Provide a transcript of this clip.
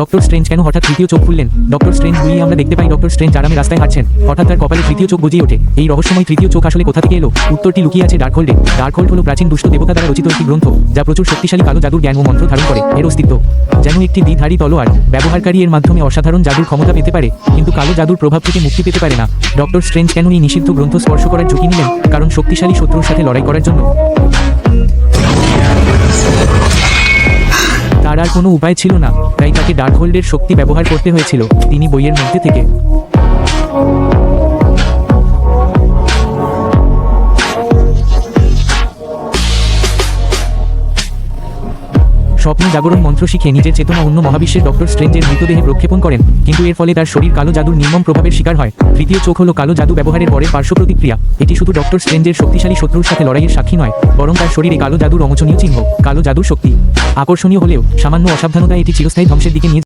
Doctor strange কেন হঠাৎ তৃতীয় চোখ খুললেন? ডক্টর স্ট্রেঞ্জ বলি আমরা দেখতে পাই ডক্টর স্ট্রেঞ্জ আরামে রাস্তায় হাঁটছেন। হঠাৎ তার কপালে তৃতীয় চোখ গজিয়ে ওঠে। এই রহস্যময় তৃতীয় চোখ আসলে কোথা থেকে এলো? উত্তরটি লুকিয়ে আছে ডার্কহোল্ডে ডার্কহোল্ড হলো প্রাচীন দুষ্ট দেবতা দ্বারা রচিত একটি গ্রন্থ, যা প্রচুর শক্তিশালী কালো জাদুর জ্ঞান ও মন্ত্র ধারণ করে। এর অস্তিত্ব, যেন একটি দ্বিধারী তলোয়ার, ব্যবহারকারী এর মাধ্যমে অসাধারণ জাদুর ক্ষমতা পেতে পারে, কিন্তু কালো জাদুর প্রভাব থেকে মুক্তি পেতে পারে না। ডক্টর স্ট্রেঞ্জ কেন এই নিষিদ্ধ গ্রন্থ স্পর্শ করার ঝুঁকি নিলেন? কারণ শক্তিশালী শত্রুর সাথে লড়াই করার জন্য। আর কোনো উপায় ছিল না, তাই তাকে ডার্কহোল্ডের শক্তি ব্যবহার করতে হয়েছিল, তিনি বইয়ের মধ্যে থেকে। স্বপ্ন জাগরণ মন্ত্র শিখে নিজের চেতনা অন্য মহাবিশ্বের ডক্টর স্ট্রেঞ্জের মৃতদেহে প্রক্ষেপণ করেন, কিন্তু এর ফলে তার শরীর কালো জাদুর নির্মম প্রভাবের শিকার হয়। তৃতীয় চোখ হলো কালো জাদু ব্যবহারের পরে পার্শ্ব প্রতিক্রিয়া। এটি শুধু ডক্টর স্ট্রেঞ্জের শক্তিশালী শত্রুর সাথে লড়াইয়ের সাক্ষী নয়, বরং তার শরীরে কালো জাদুর অমোচনীয় চিহ্ন, কালো জাদুর শক্তি। আকর্ষণীয় হলেও সামান্য অসাবধানতা এটি চিরস্থায়ী ধ্বংসের দিকে নিয়ে